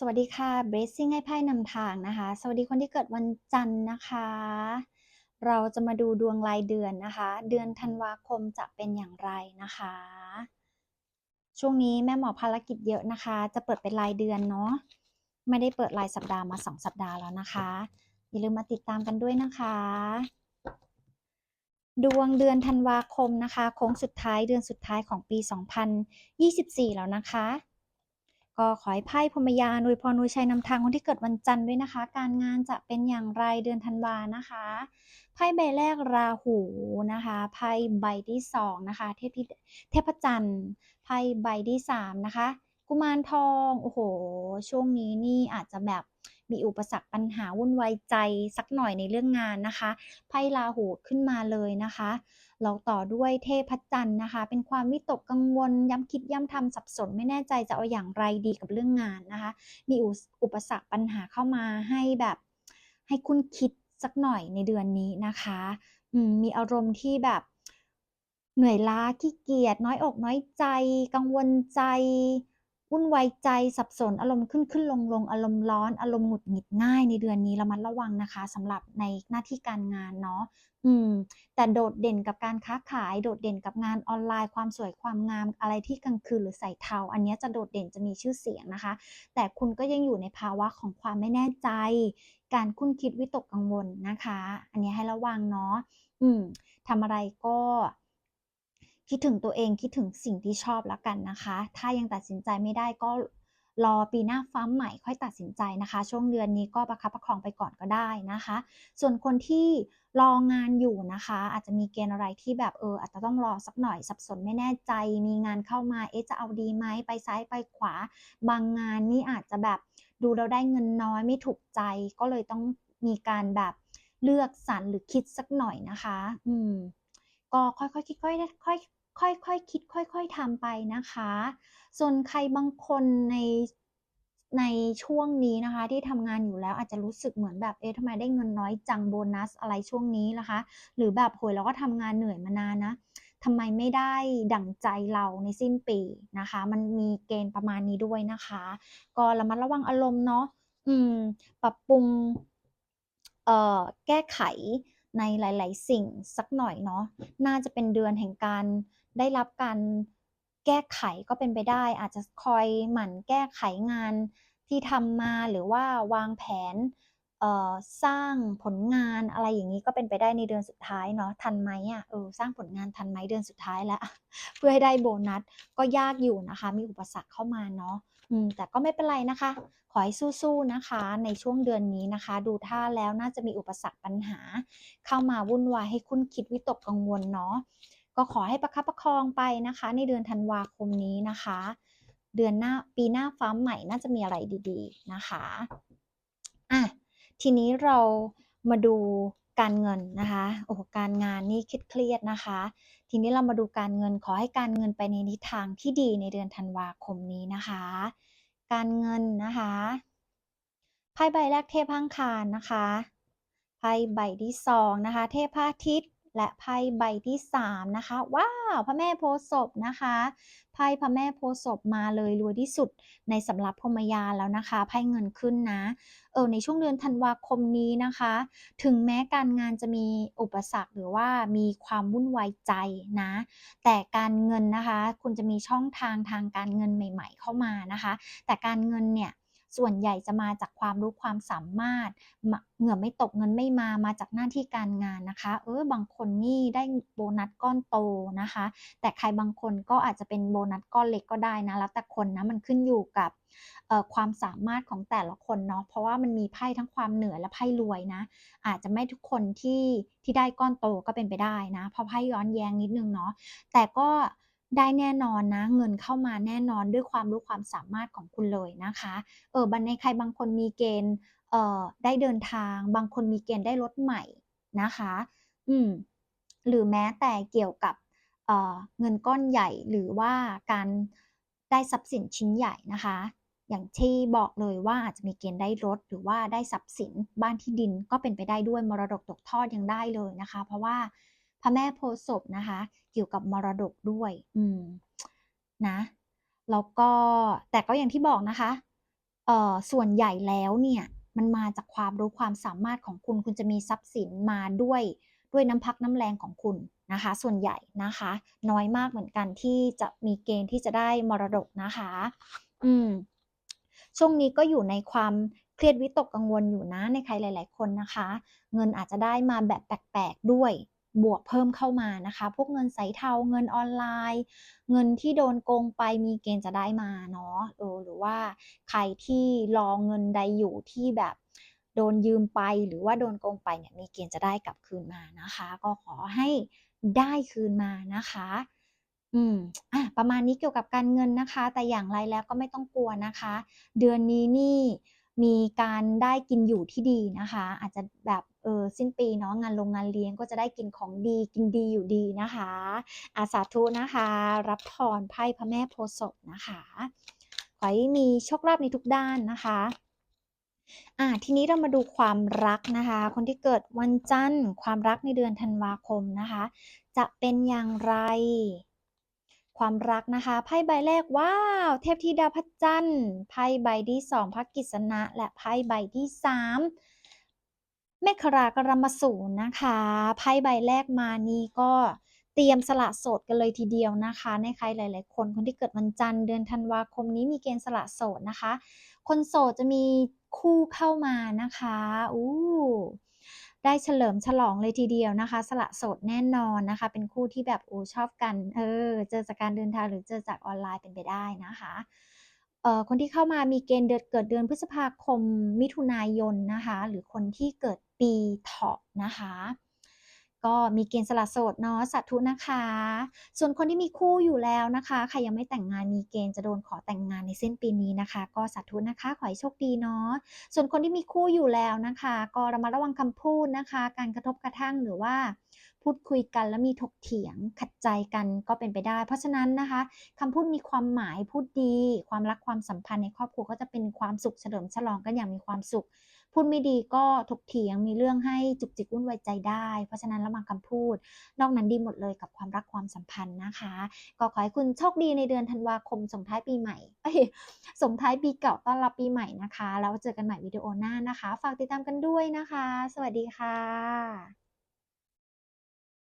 สวัสดีค่ะ Blessing ให้ไพ่นำทางนะคะ สวัสดีคนที่เกิดวันจันทร์นะคะ เราจะมาดูดวงรายเดือนนะคะ เดือนธันวาคมจะเป็นอย่างไรนะคะ ช่วงนี้แม่หมอภารกิจเยอะนะคะ จะเปิดเป็นรายเดือนเนาะ ไม่ได้เปิดรายสัปดาห์มา 2 สัปดาห์แล้วนะคะ อย่าลืมมาติดตามกันด้วยนะคะ ดวงเดือนธันวาคมนะคะ โค้งสุดท้ายเดือนสุดท้ายของปี 2024 แล้วนะคะ ก็ขอให้ไพ่พรมยานอวยพรอวยชัยนำทางคนที่เกิดวันจันทร์ด้วยนะคะ การงานจะเป็นอย่างไรเดือนธันวานะคะไพ่ใบแรกราหูนะคะไพ่ใบที่สองนะคะเทพธิเทพจันทร์ไพ่ใบที่สามนะคะกุมารทองโอ้โห ช่วงนี้นี่อาจจะแบบมีอุปสรรคปัญหาวุ่นวายใจสักหน่อยในเรื่องงานนะคะไพ่ราหูขึ้นมาเลยนะคะ เราต่อด้วยเทพจันทร์นะคะ เป็นความวิตกกังวล ย้ำคิดย้ำทำสับสนไม่แน่ใจจะเอาอย่างไรดีกับเรื่องงานนะคะ มีอุปสรรคปัญหาเข้ามาให้แบบให้คุณคิดสักหน่อยในเดือนนี้นะคะมีอารมณ์ที่แบบเหนื่อยล้าขี้เกียจน้อยอกน้อยใจ กังวลใจ วุ่นวายใจสับสนอารมณ์ขึ้นขึ้นลงลงอารมณ์ร้อนอารมณ์หงุดหงิดง่ายในเดือนนี้ระมัดระวังนะคะสำหรับในหน้าที่การงานเนาะอืม แต่โดดเด่นกับการค้าขาย โดดเด่นกับงานออนไลน์ ความสวยความงามอะไรที่กลางคืนหรือใส่เทา อันนี้จะโดดเด่นจะมีชื่อเสียงนะคะ แต่คุณก็ยังอยู่ในภาวะของความไม่แน่ใจ การคุ้นคิดวิตกกังวลนะคะ อันนี้ให้ระวังเนาะอืมทำอะไรก็ คิดถึงตัวเองคิดถึงสิ่งที่ชอบแล้วกันนะคะ ถ้ายังตัดสินใจไม่ได้ก็รอปีหน้าฟ้าใหม่ค่อยตัดสินใจนะคะ ช่วงเดือนนี้ก็ประคับประคองไปก่อนก็ได้นะคะ ส่วนคนที่รองานอยู่นะคะ อาจจะมีเกณฑ์อะไรที่แบบเอออาจจะต้องรอสักหน่อยสับสนไม่แน่ใจ มีงานเข้ามาเอ๊ะจะเอาดีไหมไปซ้ายไปขวา บางงานนี่อาจจะแบบดูเราได้เงินน้อยไม่ถูกใจ ก็เลยต้องมีการแบบเลือกสรรหรือคิดสักหน่อยนะคะ อืมก็ค่อยๆคิดค่อยๆค่อย ค่อยๆคคิดค่อย ๆทำไปนะคะ ส่วนใครบางคนในในช่วงนี้นะคะ ที่ทำงานอยู่แล้วอาจจะรู้สึกเหมือนแบบเอ๊ะทำไมได้เงินน้อยจังโบนัสอะไรช่วงนี้นะคะ หรือแบบโหยเราก็ทำงานเหนื่อยมานานนะทำไมไม่ได้ดั่งใจเราในสิ้นปีนะคะ มันมีเกณฑ์ประมาณนี้ด้วยนะคะ ก็ระมัดระวังอารมณ์เนาะอืม ปรับปรุงเอ่อแก้ไขในหลาย ๆ สิ่งสักหน่อยเนาะน่าจะเป็นเดือนแห่งการ ได้รับการแก้ไขก็เป็นไปได้ อาจจะคอยหมั่นแก้ไขงานที่ทำมาหรือว่าวางแผนสร้างผลงานอะไรอย่างนี้ก็เป็นไปได้ในเดือนสุดท้ายเนาะทันไหมอะเออสร้างผลงานทันไหมเดือนสุดท้ายแล้ว เพื่อให้ได้โบนัสก็ยากอยู่นะคะ มีอุปสรรคเข้ามาเนาะอืมแต่ก็ไม่เป็นไรนะคะ ขอให้สู้ๆนะคะ ในช่วงเดือนนี้นะคะ ดูท่าแล้วน่าจะมีอุปสรรคปัญหา เข้ามาวุ่นวายให้คุณคิดวิตกกังวลเนาะ ก็ขอให้ประคับประคองไปนะคะ ในเดือนธันวาคมนี้นะคะ เดือนหน้าปีหน้าฟ้าใหม่น่าจะมีอะไรดีๆนะคะอะทีนี้เรามาดูการเงินนะคะโอ้การงานนี่คิดเครียดนะคะ ทีนี้เรามาดูการเงินขอให้การเงินไปในทิศทางที่ดีในเดือนธันวาคมนี้นะคะ การเงินนะคะไพ่ใบแรกเทพพังคารนะคะไพ่ใบที่สองนะคะ เทพพระอาทิตย์ และไพ่ใบที่3นะคะ ว้าว พระแม่โพศพนะคะ ไพ่พระแม่โพศพมาเลยรวยที่สุดในสำหรับพมยาแล้วนะคะ ไพ่เงินขึ้นนะ เออ ในช่วงเดือนธันวาคมนี้นะคะ ถึงแม้การงานจะมีอุปสรรคหรือว่ามีความวุ่นวายใจนะ แต่การเงินนะคะ คุณจะมีช่องทางทางการเงินใหม่ ๆ เข้ามานะคะ แต่การเงินเนี่ย ส่วนใหญ่จะมาจากความรู้ความสามารถ เหงื่อไม่ตกเงินไม่มามาจากหน้าที่การงานนะคะ เออบางคนนี่ได้โบนัสก้อนโตนะคะ แต่ใครบางคนก็อาจจะเป็นโบนัสก้อนเล็กก็ได้นะแล้วแต่คนนะมันขึ้นอยู่กับความสามารถของแต่ละคนเนาะเพราะว่ามันมีไพ่ทั้งความเหนื่อยและไพ่รวยนะ อาจจะไม่ทุกคนที่ที่ได้ก้อนโตก็เป็นไปได้นะเพราะไพ่ย้อนแย้งนิดนึงเนาะแต่ก็ ได้แน่นอนนะ เงินเข้ามาแน่นอนด้วยความรู้ความสามารถของคุณเลยนะคะ เออบันในใครบางคนมีเกณฑ์เอ่อได้เดินทาง บางคนมีเกณฑ์ได้รถใหม่นะคะ อืมหรือแม้แต่เกี่ยวกับเอ่อเงินก้อนใหญ่หรือว่าการได้ทรัพย์สินชิ้นใหญ่นะคะ อย่างที่บอกเลยว่าอาจจะมีเกณฑ์ได้รถ หรือว่าได้ทรัพย์สินบ้านที่ดินก็เป็นไปได้ด้วยมรดกตกทอดยังได้เลยนะคะ เพราะว่า ระแม่โพศพนะคะ เกี่ยวกับมรดกด้วย อืมนะแล้วก็แต่ก็อย่างที่บอกนะคะเอ่อส่วนใหญ่แล้วเนี่ยมันมาจากความรู้ความสามารถของคุณ คุณจะมีทรัพย์สินมาด้วยด้วยน้ำพักน้ำแรงของคุณนะคะ ส่วนใหญ่นะคะ น้อยมากเหมือนกันที่จะมีเกณฑ์ที่จะได้มรดกนะคะ อืมช่วงนี้ก็อยู่ในความเครียดวิตกกังวลอยู่นะในใครหลาย ๆ คนนะคะ เงินอาจจะได้มาแบบแปลกๆด้วย บวกเพิ่มเข้ามานะคะ พวกเงินใสเทาเงินออนไลน์ เงินที่โดนโกงไปมีเกณฑ์จะได้มาเนาะหรือว่าใครที่รอเงินใดอยู่ที่แบบโดนยืมไปหรือว่าโดนโกงไปเนี่ยมีเกณฑ์จะได้กลับคืนมานะคะ ก็ขอให้ได้คืนมานะคะอืมอาประมาณนี้เกี่ยวกับการเงินนะคะ แต่อย่างไรแล้วก็ไม่ต้องกลัวนะคะ เดือนนี้นี่ มีการได้กินอยู่ที่ดีนะคะ อาจจะแบบเออสิ้นปีเนาะงานลงงานเลี้ยงก็จะได้กินของดีกินดีอยู่ดีนะคะ อาสาธุนะคะ รับพรไพ่พระแม่โพศพนะคะขอให้มีโชคลาภในทุกด้านนะคะอ่าทีนี้เรามาดูความรักนะคะ คนที่เกิดวันจันทร์ ความรักในเดือนธันวาคมนะคะ จะเป็นอย่างไร? ความรักนะคะไพ่ใบแรกว้าว!เทพธิดาพระจันทร์ไพ่ใบที่2พระกฤษณะ และไพ่ใบที่3เมขรากรมสูรนะคะไพ่ใบแรกมานี่ก็เตรียมสละโสดกันเลยทีเดียวนะคะ ในใครหลาย ๆ คนคนที่เกิดวันจันทร์เดือนธันวาคมนี้มีเกณฑ์สละโสดนะคะ คนโสดจะมีคู่เข้ามานะคะโอ้ ได้เฉลิมฉลองเลยทีเดียวนะคะ สละโสดแน่นอนนะคะ เป็นคู่ที่แบบโอ้ชอบกันเออเจอจากการเดินทางหรือเจอจากออนไลน์เป็นไปได้นะคะเอ่อคนที่เข้ามามีเกณฑ์เดือนเกิดเดือนพฤษภาคมมิถุนายนนะคะ หรือคนที่เกิดปีเถาะนะคะ ก็มีเกณฑ์สละโสดเนาะสาธุนะคะ ส่วนคนที่มีคู่อยู่แล้วนะคะใครยังไม่แต่งงานมีเกณฑ์จะโดนขอแต่งงานในสิ้นปีนี้นะคะ ก็สาธุนะคะขอให้โชคดีเนาะส่วนคนที่มีคู่อยู่แล้วนะคะ ก็ระมัดระวังคำพูดนะคะ การกระทบกระทั่งหรือว่าพูดคุยกันแล้วมีถกเถียงขัดใจกันก็เป็นไปได้ เพราะฉะนั้นนะคะคำพูดมีความหมายพูดดี ความรักความสัมพันธ์ในครอบครัวก็จะเป็นความสุขเฉลิมฉลองกันอย่างมีความสุข พูดไม่ดีก็ถกเถียงมีเรื่องให้จุกจิกวุ่นวายใจได้ เพราะฉะนั้นระวังคำพูด นอกนั้นดีหมดเลยกับความรักความสัมพันธ์นะคะ ก็ขอให้คุณโชคดีในเดือนธันวาคมส่งท้ายปีใหม่ส่งท้ายปีเก่าต้อนรับปีใหม่นะคะ แล้วเจอกันใหม่วิดีโอหน้านะคะ ฝากติดตามกันด้วยนะคะ สวัสดีค่ะ